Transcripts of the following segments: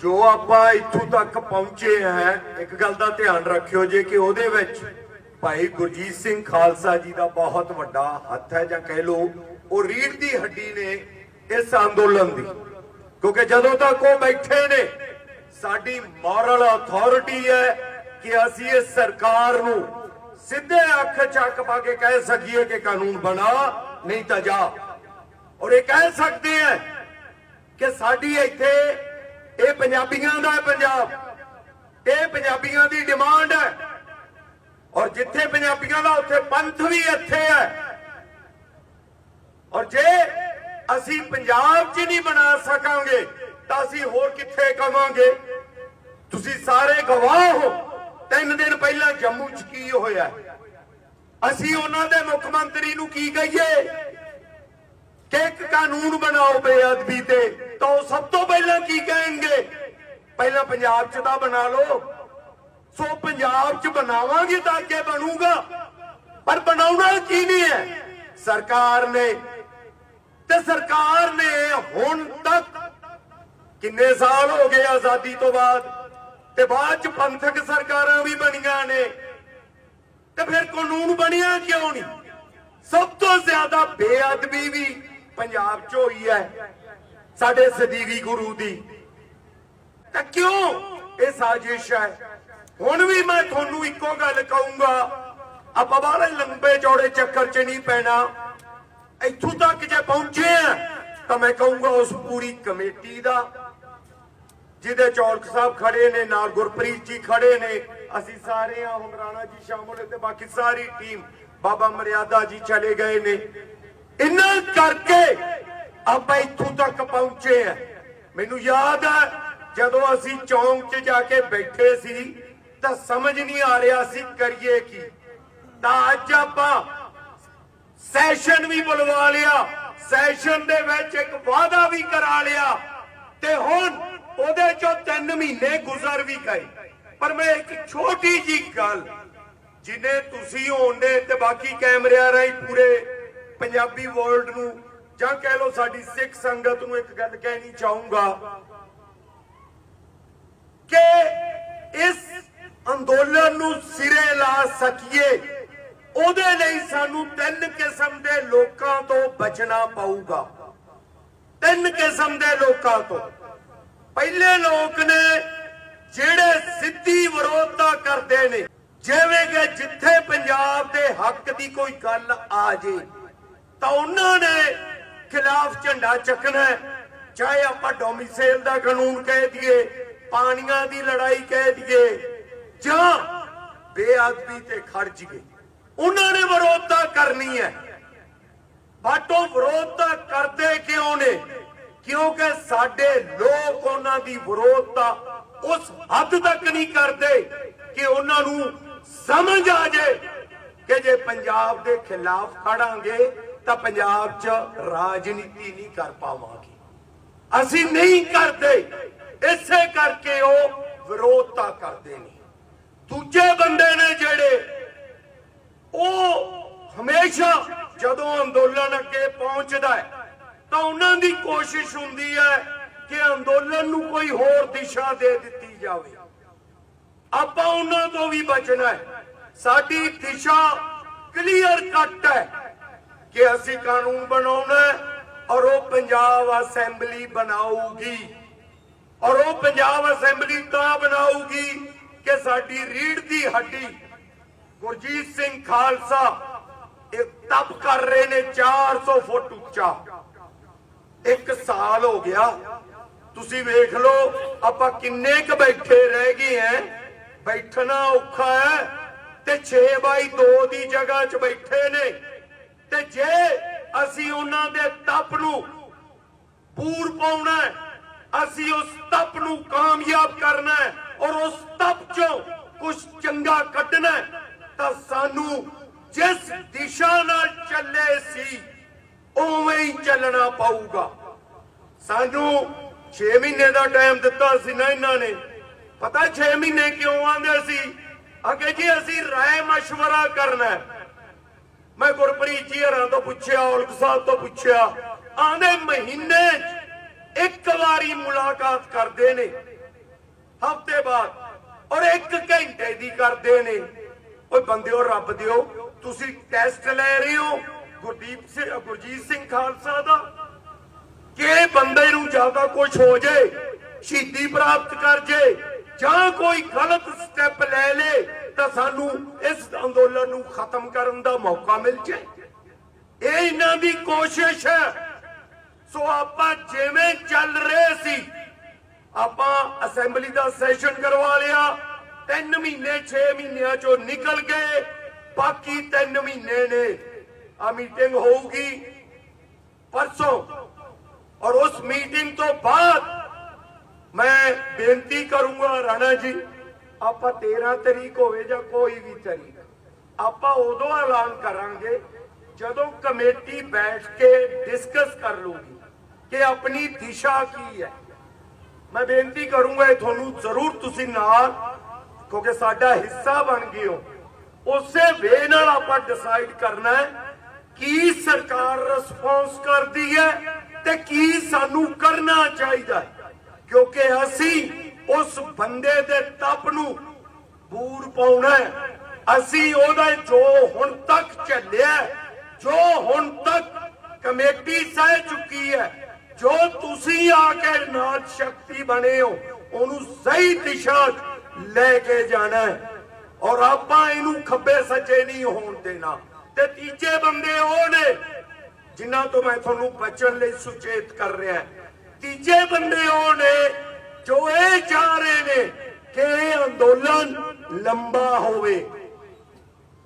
ਜੋ ਆਪਾਂ ਇੱਥੋਂ ਤੱਕ ਪਹੁੰਚੇ ਹੈ, ਇੱਕ ਗੱਲ ਦਾ ਧਿਆਨ ਰੱਖਿਓ ਜੇ ਕਿ ਉਹਦੇ ਵਿੱਚ ਭਾਈ ਗੁਰਜੀਤ ਸਿੰਘ ਖਾਲਸਾ ਜੀ ਦਾ ਬਹੁਤ ਵੱਡਾ ਹੱਥ ਹੈ ਜਾਂ ਕਹਿ ਲਓ, ਉਹ ਰੀੜ ਦੀ ਹੱਡੀ ਨੇ ਇਸ ਅੰਦੋਲਨ ਦੀ। ਕਿਉਂਕਿ ਜਦੋਂ ਤੱਕ ਉਹ ਬੈਠੇ ਨੇ, ਸਾਡੀ ਮੋਰਲ ਅਥਾਰਟੀ ਹੈ ਕਿ ਅਸੀਂ ਇਸ ਸਰਕਾਰ ਨੂੰ ਸਿੱਧੇ ਅੱਖ ਚੱਕ ਪਾ ਕੇ ਕਹਿ ਸਕੀਏ ਕਿ ਕਾਨੂੰਨ ਬਣਾ, ਨਹੀਂ ਤਾਂ ਜਾ। ਔਰ ਇਹ ਕਹਿ ਸਕਦੇ ਆ ਕਿ ਸਾਡੀ ਇੱਥੇ ਇਹ ਪੰਜਾਬੀਆਂ ਦਾ ਪੰਜਾਬ। ਇਹ ਪੰਜਾਬੀਆਂ ਦੀ ਡਿਮਾਂਡ ਹੈ। ਔਰ ਜਿੱਥੇ ਪੰਜਾਬੀਆਂ ਦਾ, ਉੱਥੇ ਪੰਥ ਵੀ ਇੱਥੇ ਹੈ। ਔਰ ਜੇ ਅਸੀਂ ਪੰਜਾਬ 'ਚ ਨਹੀਂ ਬਣਾ ਸਕਾਂਗੇ, ਤਾਂ ਅਸੀਂ ਹੋਰ ਕਿੱਥੇ ਕਵਾਂਗੇ? ਤੁਸੀਂ ਸਾਰੇ ਗਵਾਹ ਹੋ। ਤਿੰਨ ਦਿਨ ਪਹਿਲਾਂ ਜੰਮੂ 'ਚ ਕੀ ਹੋਇਆ? ਅਸੀਂ ਉਹਨਾਂ ਦੇ ਮੁੱਖ ਮੰਤਰੀ ਨੂੰ ਕੀ ਕਹੀਏ? ਕਿ ਇੱਕ ਕਾਨੂੰਨ ਬਣਾਓ ਬੇਅਦਬੀ ਤੇ, ਤਾਂ ਉਹ ਸਭ ਤੋਂ ਪਹਿਲਾਂ ਕੀ ਕਹਿਣਗੇ? ਪਹਿਲਾਂ ਪੰਜਾਬ 'ਚ ਤਾਂ ਬਣਾ ਲਓ। ਸੋ ਪੰਜਾਬ 'ਚ ਬਣਾਵਾਂਗੇ ਤਾਂ ਅੱਗੇ ਬਣੂਗਾ। ਪਰ ਬਣਾਉਣਾ ਕੀ ਨਹੀਂ ਹੈ? ਸਰਕਾਰ ਨੇ। ਤੇ ਸਰਕਾਰ ਨੇ ਹੁਣ ਤੱਕ ਕਿੰਨੇ ਸਾਲ ਹੋ ਗਏ ਆਜ਼ਾਦੀ ਤੋਂ ਬਾਅਦ? ਤੇ ਬਾਅਦ 'ਚ ਪੰਥਕ ਸਰਕਾਰਾਂ ਵੀ ਬਣੀਆਂ ਨੇ। ਤੇ ਫਿਰ ਕਾਨੂੰਨ ਬਣਿਆ ਕਿਉਂ ਨਹੀਂ? ਸਭ ਤੋਂ ਜ਼ਿਆਦਾ ਬੇਅਦਬੀ ਵੀ ਪੰਜਾਬ 'ਚ ਹੋਈ ਹੈ, ਸਾਡੇ ਸਦੀਵੀ ਗੁਰੂ ਦੀ। ਤਾਂ ਕਿਉਂ ਇਹ ਸਾਜ਼ਿਸ਼ ਹੈ? ਹੁਣ ਵੀ ਮੈਂ ਤੁਹਾਨੂੰ ਇੱਕੋ ਗੱਲ ਕਹੂੰਗਾ, ਆਪਾਂ ਬਾਹਲੇ ਲੰਬੇ ਚੌੜੇ ਚੱਕਰ 'ਚ ਨਹੀਂ ਪੈਣਾ। ਇੱਥੋਂ ਤੱਕ ਜੇ ਪਹੁੰਚੇ ਆ, ਤਾਂ ਮੈਂ ਕਹੂੰਗਾ ਉਸ ਪੂਰੀ ਕਮੇਟੀ ਦਾ, ਜਿਹਦੇ ਚੌਲਕ ਸਾਹਿਬ ਖੜੇ ਨੇ, ਨਾਲ ਗੁਰਪ੍ਰੀਤ ਜੀ ਖੜੇ ਨੇ। ਅਸੀਂ ਸਾਰੇ ਆ ਹੁਣ ਰਾਣਾ ਜੀ ਸ਼ਾਮਲ ਤੇ ਬਾਕੀ ਸਾਰੀ ਟੀਮ, ਬਾਬਾ ਮਰਿਆਦਾ ਜੀ ਚਲੇ ਗਏ ਨੇ। ਇਹਨਾਂ ਕਰਕੇ ਆਪਾਂ ਇੱਥੋਂ ਤੱਕ ਪਹੁੰਚੇ ਆ। ਮੈਨੂੰ ਯਾਦ ਹੈ ਜਦੋਂ ਅਸੀਂ ਚੌਂਕ 'ਚ ਜਾ ਕੇ ਬੈਠੇ ਸੀ, ਤਾਂ ਸਮਝ ਨਹੀਂ ਆ ਰਿਹਾ ਸੀ ਕਰੀਏ ਕੀ। ਤਾਂ ਅੱਜ ਆਪਾਂ ਸੈਸ਼ਨ ਵੀ ਬੁਲਵਾ ਲਿਆ। ਸੈਸ਼ਨ ਦੇ ਵਿੱਚ ਇੱਕ ਵਾਅਦਾ ਵੀ ਕਰਾ ਲਿਆ। ਤੇ ਹੁਣ ਉਹਦੇ ਚੋਂ 3 ਮਹੀਨੇ ਗੁਜ਼ਰ ਵੀ ਗਏ। ਪਰ ਮੈਂ ਇੱਕ ਛੋਟੀ ਜੀ ਗੱਲ, ਜਿਨੇ ਤੁਸੀਂ ਹੋਣੇ ਤੇ ਬਾਕੀ ਕੈਮਰਿਆਂ ਰਾਹੀਂ ਪੂਰੇ ਪੰਜਾਬੀ ਵਰਲਡ ਨੂੰ ਜਾਂ ਕਹਿ ਲਓ ਸਾਡੀ ਸਿੱਖ ਸੰਗਤ ਨੂੰ ਇੱਕ ਗੱਲ ਕਹਿਣੀ ਚਾਹੂੰਗਾ ਕਿ ਇਸ ਅੰਦੋਲਨ ਨੂੰ ਸਿਰੇ ਲਾ ਸਕੀਏ, ਉਹਦੇ ਲਈ ਸਾਨੂੰ ਤਿੰਨ ਕਿਸਮ ਦੇ ਲੋਕਾਂ ਤੋਂ ਬਚਣਾ ਪਊਗਾ। ਤਿੰਨ ਕਿਸਮ ਦੇ ਲੋਕਾਂ ਤੋਂ। ਪਹਿਲੇ ਲੋਕ ਨੇ ਜਿਹੜੇ ਸਿੱਧੀ ਵਿਰੋਧਤਾ ਕਰਦੇ ਨੇ, ਜਿਵੇਂ ਕਿ ਜਿੱਥੇ ਪੰਜਾਬ ਦੇ ਹੱਕ ਦੀ ਕੋਈ ਗੱਲ ਆ ਜੇ। ਤਾਂ ਉਹਨਾਂ ਨੇ ਖਿਲਾਫ ਝੰਡਾ ਚੱਕਣਾ ਚਾਹੇ ਆਪਾਂ ਡੋਮਿਸਾਈਲ ਦਾ ਕਾਨੂੰਨ ਕਹਿ ਦਈਏ, ਪਾਣੀਆਂ ਦੀ ਲੜਾਈ ਕਹਿ ਦਈਏ, ਜਾਂ ਬੇਅਦਬੀ ਤੇ ਖੜ ਉਹਨਾਂ ਨੇ ਵਿਰੋਧਤਾ ਕਰਨੀ ਹੈ। ਬਟ ਵਿਰੋਧਤਾ ਕਰਦੇ ਕਿਉਂ ਨੇ? ਕਿਉਂਕਿ ਸਾਡੇ ਲੋਕ ਉਹਨਾਂ ਦੀ ਵਿਰੋਧਤਾ ਉਸ ਹੱਦ ਤੱਕ ਨਹੀਂ ਕਰਦੇ ਕਿ ਉਹਨਾਂ ਨੂੰ ਸਮਝ ਆ ਜਾਏ ਕਿ ਜੇ ਪੰਜਾਬ ਦੇ ਖਿਲਾਫ ਖੜਾਂਗੇ ਤਾਂ ਪੰਜਾਬ 'ਚ ਰਾਜਨੀਤੀ ਨਹੀਂ ਕਰ ਪਾਵਾਂਗੇ। ਅਸੀਂ ਨਹੀਂ ਕਰਦੇ, ਇਸੇ ਕਰਕੇ ਉਹ ਵਿਰੋਧਤਾ ਕਰਦੇ ਨੇ। ਦੂਜੇ ਬੰਦੇ ਨੇ ਜਿਹੜੇ, ਉਹ ਹਮੇਸ਼ਾ ਜਦੋਂ ਅੰਦੋਲਨ ਅੱਗੇ ਪਹੁੰਚਦਾ ਹੈ, ਤਾਂ ਉਹਨਾਂ ਦੀ ਕੋਸ਼ਿਸ਼ ਹੁੰਦੀ ਹੈ ਕਿ ਅੰਦੋਲਨ ਨੂੰ ਕੋਈ ਹੋਰ ਦਿਸ਼ਾ ਦੇ ਦਿੱਤੀ ਜਾਵੇ। ਆਪਾਂ ਉਹਨਾਂ ਤੋਂ ਵੀ ਬਚਣਾ ਹੈ। ਸਾਡੀ ਦਿਸ਼ਾ ਕਲੀਅਰ ਕੱਟ ਹੈ। ਕਿ ਅਸੀਂ ਕਾਨੂੰਨ ਬਣਾਉਣਾ ਔਰ ਉਹ ਪੰਜਾਬ ਅਸੈਂਬਲੀ ਬਣਾਉਗੀ ਔਰ ਉਹ ਪੰਜਾਬ ਅਸੈਂਬਲੀ ਤਾਂ ਬਣਾਊਗੀ ਕਿ ਸਾਡੀ ਰੀੜ ਦੀ ਹੱਡੀ। ਗੁਰਜੀਤ ਸਿੰਘ ਖਾਲਸਾ ਇਹ ਤਪ ਕਰ ਰਹੇ ਨੇ 400 ਫੁੱਟ ਉੱਚਾ। ਇੱਕ ਸਾਲ ਹੋ ਗਿਆ। ਤੁਸੀਂ ਵੇਖ ਲਓ, ਆਪਾਂ ਕਿੰਨੇ ਕ ਬੈਠੇ ਰਹਿ ਗਏ ਐ। ਬੈਠਣਾ ਔਖਾ ਹੈ ਤੇ 6 ਬਾਈ 2 ਦੀ ਜਗ੍ਹਾ 'ਚ ਬੈਠੇ ਨੇ। ਅਸੀਂ ਉਹਨਾਂ ਦੇ ਤਪ ਨੂੰ ਪੂਰ ਪਾਉਣਾ ਹੈ, ਅਸੀਂ ਉਸ ਤਪ ਨੂੰ ਕਾਮਯਾਬ ਕਰਨਾ ਹੈ ਔਰ ਉਸ ਤਪ ਚੋਂ ਕੁਝ ਚੰਗਾ ਕੱਢਣਾ ਹੈ, ਤਾਂ ਸਾਨੂੰ ਜਿਸ ਦਿਸ਼ਾ ਨਾਲ ਚੱਲੇ ਸੀ ਉਵੇਂ ਹੀ ਚੱਲਣਾ ਪਊਗਾ ਸਾਨੂੰ 6 ਮਹੀਨੇ ਦਾ ਟਾਈਮ ਦਿੱਤਾ ਸੀ ਨਾ ਇਹਨਾਂ ਨੇ ਪਤਾ 6 ਮਹੀਨੇ ਕਿਉਂ ਆਂਦੇ ਸੀ ਅਗੇ ਜੀ ਅਸੀਂ ਰਾਏ مشورہ ਕਰਨਾ ਹੈ ਮੈਂ ਗੁਰਪ੍ਰੀਤ ਜੀ ਹਰਾਂ ਤੋਂ ਪੁੱਛਿਆ, ਔਲਖ ਸਾਹਿਬ ਤੋਂ ਪੁੱਛਿਆ ਆਂਦੇ ਮਹੀਨੇ ਇੱਕ ਵਾਰੀ ਮੁਲਾਕਾਤ ਕਰਦੇ ਨੇ, ਹਫ਼ਤੇ ਬਾਅਦ, ਔਰ ਇੱਕ ਘੰਟੇ ਦੀ ਕਰਦੇ ਨੇ। ਓਏ ਬੰਦਿਓ, ਰੱਬ ਦਿਓ, ਤੁਸੀਂ ਟੈਸਟ ਲੈ ਰਹੇ ਹੋ ਗੁਰਦੀਪ ਸਿੰਘ ਗੁਰਜੀਤ ਸਿੰਘ ਖਾਲਸਾ ਦਾ? ਕਿ ਬੰਦੇ ਨੂੰ ਜ਼ਿਆਦਾ ਕੁਝ ਹੋ ਜੇ, ਸ਼ਹੀਦੀ ਪ੍ਰਾਪਤ ਕਰ ਜੇ, ਜਾਂ ਕੋਈ ਗਲਤ ਸਟੈਪ ਲੈ ਲੇ ਤਾਂ ਸਾਨੂੰ ਇਸ ਅੰਦੋਲਨ ਨੂੰ ਖਤਮ ਕਰਨ ਦਾ ਮੌਕਾ ਮਿਲ ਜੇ। ਇਹ ਇਹਨਾਂ ਦੀ ਕੋਸ਼ਿਸ਼ ਹੈ। ਸੋ ਆਪਾਂ ਜਿਵੇਂ ਚੱਲ ਰਹੇ ਸੀ, ਆਪਾਂ ਅਸੈਂਬਲੀ ਦਾ ਸੈਸ਼ਨ ਕਰਵਾ ਲਿਆ। 3 ਮਹੀਨੇ 6 ਮਹੀਨਿਆਂ ਚੋਂ ਨਿਕਲ ਗਏ। ਬਾਕੀ 3 ਮਹੀਨੇ ਨੇ ਆ ਮੀਟਿੰਗ ਹੋਊਗੀ ਪਰਸੋਂ। ਔਰ ਉਸ ਮੀਟਿੰਗ ਤੋਂ ਬਾਅਦ ਮੈਂ ਬੇਨਤੀ ਕਰੂੰਗਾ ਰਾਣਾ ਜੀ ਆਪਾਂ 13 ਤਰੀਕ ਹੋਵੇ ਜਾਂ ਕੋਈ ਵੀ ਤਰੀਕ, ਆਪਾਂ ਉਦੋਂ ਐਲਾਨ ਕਰਾਂਗੇ ਜਦੋਂ ਕਮੇਟੀ ਬੈਠ ਕੇ ਡਿਸਕਸ ਕਰ ਲੂਗੀ ਕਿ ਆਪਣੀ ਦਿਸ਼ਾ ਕੀ ਹੈ। ਮੈਂ ਬੇਨਤੀ ਕਰੂੰਗਾ ਤੁਹਾਨੂੰ ਜ਼ਰੂਰ ਤੁਸੀਂ ਨਾਲ, ਕਿਉਂਕਿ ਸਾਡਾ ਹਿੱਸਾ ਬਣ ਗਏ ਹੋ, ਉਸੇ ਵੇ ਨਾਲ ਆਪਾਂ ਡਿਸਾਈਡ ਕਰਨਾ ਹੈ ਕੀ ਸਰਕਾਰ ਰਿਸਪੌਂਸ ਕਰਦੀ ਹੈ ਤੇ ਕੀ ਸਾਨੂੰ ਕਰਨਾ ਚਾਹੀਦਾ ਹੈ। ਕਿਉਂਕਿ ਅਸੀਂ ਉਸ ਬੰਦੇ ਦੇ ਤਪ ਨੂੰ ਬੂਰ ਪਾਉਣਾ ਅਸੀਂ ਉਹਦਾ ਜੋ ਹੁਣ ਤੱਕ ਚੱਲਿਆ ਜੋ ਹੁਣ ਤੱਕ ਕਮੇਟੀ ਸਹਿ ਚੁੱਕੀ ਹੈ, ਜੋ ਤੁਸੀਂ ਆ ਕੇ ਨਾਲ ਸ਼ਕਤੀ ਬਣੇ ਹੋ, ਉਹਨੂੰ ਸਹੀ ਦਿਸ਼ਾ ਲੈ ਕੇ ਜਾਣਾ ਔਰ ਆਪਾਂ ਇਹਨੂੰ ਖੱਬੇ ਸੱਜੇ ਨਹੀਂ ਹੋਣ ਦੇਣਾ। ਤੇ ਤੀਜੇ ਬੰਦੇ ਉਹ ਨੇ, ਜਿਨ੍ਹਾਂ ਤੋਂ ਮੈਂ ਤੁਹਾਨੂੰ ਬਚਣ ਲਈ ਸੁਚੇਤ ਕਰ ਰਿਹਾ। ਤੀਜੇ ਬੰਦੇ ਉਹ ਨੇ ਜੋ ਇਹ ਚਾਹ ਰਹੇ ਨੇ ਕਿ ਇਹ ਅੰਦੋਲਨ ਲੰਬਾ ਹੋਵੇ।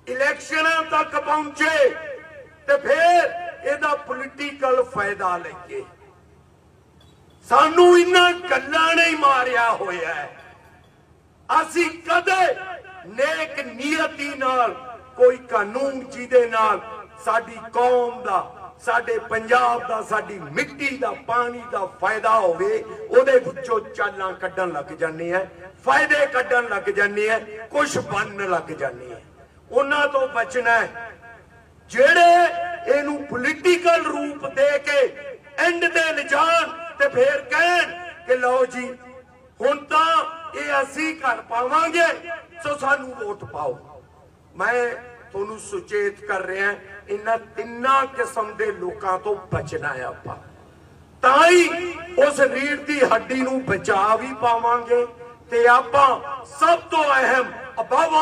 ਇਲੈਕਸ਼ਨਾਂ ਤੱਕ ਪਹੁੰਚੇ ਤੇ ਫਿਰ ਇਹਦਾ ਪੋਲੀਟੀਕਲ ਫਾਇਦਾ ਲਈਏ। ਸਾਨੂੰ ਇਹਨਾਂ ਗੱਲਾਂ ਨੇ ਮਾਰਿਆ ਹੋਇਆ ਹੈ। ਅਸੀਂ ਕਦੇ ਨੇਕ ਨੀਅਤੀ ਨਾਲ, ਕੋਈ ਕਾਨੂੰਨ ਜਿਹਦੇ ਨਾਲ ਸਾਡੀ ਕੌਮ ਦਾ ਸਾਡੇ ਪੰਜਾਬ ਦਾ, ਸਾਡੀ ਮਿੱਟੀ ਦਾ, ਪਾਣੀ ਦਾ ਫਾਇਦਾ ਹੋਵੇ, ਉਹਦੇ ਵਿੱਚੋਂ ਚਾਲਾਂ ਕੱਢਣ ਲੱਗ ਜਾਂਦੇ ਆ। ਫਾਇਦੇ ਕੱਢਣ ਲੱਗ ਜਾਂਦੇ ਆ ਕੁਝ ਬਣਨ ਲੱਗ ਜਾਂਦੇ ਆ। ਉਹਨਾਂ ਤੋਂ ਬਚਣਾ ਜਿਹੜੇ ਇਹਨੂੰ ਪੋਲੀਟੀਕਲ ਰੂਪ ਦੇ ਕੇ ਐਂਡ ਤੇ ਲਿਜਾਣ ਤੇ ਫੇਰ ਕਹਿਣ ਕਿ ਲਓ ਜੀ, ਹੁਣ ਤਾਂ ਇਹ ਅਸੀਂ ਕਰ ਪਾਵਾਂਗੇ, ਸੋ ਸਾਨੂੰ ਵੋਟ ਪਾਓ। ਮੈਂ ਤੁਹਾਨੂੰ ਸੁਚੇਤ ਕਰ ਰਿਹਾ ਇਹਨਾਂ ਤਿੰਨਾਂ ਕਿਸਮ ਦੇ ਲੋਕਾਂ ਤੋਂ ਬਚਣਾ ਹੈ ਆਪਾਂ। ਤਾਂ ਹੀ ਉਸ ਰੀੜ ਦੀ ਹੱਡੀ ਨੂੰ ਬਚਾ ਵੀ ਪਾਵਾਂਗੇ ਤੇ ਆਪਾਂ ਸਭ ਤੋਂ ਅਹਿਮ ਅਬਵ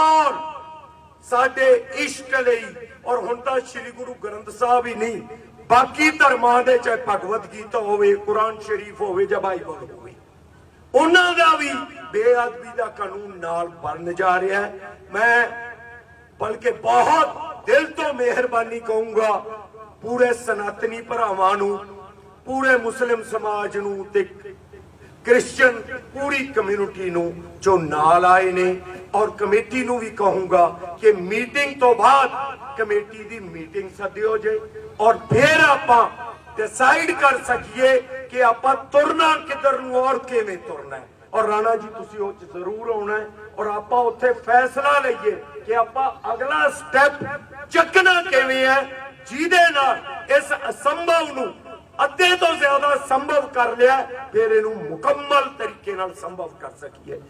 ਸਾਡੇ ਇਸ਼ਟ ਲਈ, ਔਰ ਹੁਣ ਤਾਂ ਸ੍ਰੀ ਗੁਰੂ ਗ੍ਰੰਥ ਸਾਹਿਬ ਹੀ ਨਹੀਂ, ਬਾਕੀ ਧਰਮਾਂ ਦੇ ਚਾਹੇ ਭਗਵਤ ਗੀਤਾ ਹੋਵੇ, ਕੁਰਾਨ ਸ਼ਰੀਫ ਹੋਵੇ ਜਾਂ ਬਾਈਬਲ ਹੋਵੇ। ਉਹਨਾਂ ਦਾ ਵੀ ਬੇਅਦਬੀ ਦਾ ਕਾਨੂੰਨ ਨਾਲ ਬਣਨ ਜਾ ਰਿਹਾ ਹੈ। ਮੈਂ, ਬਲਕਿ ਬਹੁਤ ਦਿਲ ਤੋਂ ਮਿਹਰਬਾਨੀ ਕਹੂੰਗਾ ਪੂਰੇ ਸਨਾਤਨੀ ਭਰਾਵਾਂ ਨੂੰ, ਪੂਰੇ ਮੁਸਲਿਮ ਸਮਾਜ ਨੂੰ ਤੇ ਕ੍ਰਿਸਚੀਅਨ ਪੂਰੀ ਕਮਿਊਨਿਟੀ ਨੂੰ ਜੋ ਨਾਲ ਆਏ ਨੇ ਔਰ ਕਮੇਟੀ ਨੂੰ ਵੀ ਕਹੂੰਗਾ ਕਿ ਮੀਟਿੰਗ ਤੋਂ ਬਾਅਦ ਕਮੇਟੀ ਦੀ ਮੀਟਿੰਗ ਸੱਦਿਓ ਜੇ ਔਰ ਫਿਰ ਆਪਾਂ ਡਿਸਾਈਡ ਕਰ ਸਕੀਏ ਕਿ ਆਪਾਂ ਤੁਰਨਾ ਕਿੱਧਰ ਨੂੰ ਔਰ ਕਿਵੇਂ ਤੁਰਨਾ ਹੈ। ਔਰ ਰਾਣਾ ਜੀ, ਤੁਸੀਂ ਉਹ 'ਚ ਜ਼ਰੂਰ ਆਉਣਾ ਔਰ ਆਪਾਂ ਉੱਥੇ ਫੈਸਲਾ ਲਈਏ ਕਿ ਆਪਾਂ ਅਗਲਾ ਸਟੈਪ ਚੱਕਣਾ ਕਿਵੇਂ ਹੈ, ਜਿਹਦੇ ਨਾਲ ਇਸ ਅਸੰਭਵ ਨੂੰ ਅੱਧੇ ਤੋਂ ਜ਼ਿਆਦਾ ਸੰਭਵ ਕਰ ਲਿਆ, ਫਿਰ ਇਹਨੂੰ ਮੁਕੰਮਲ ਤਰੀਕੇ ਨਾਲ ਸੰਭਵ ਕਰ ਸਕੀਏ।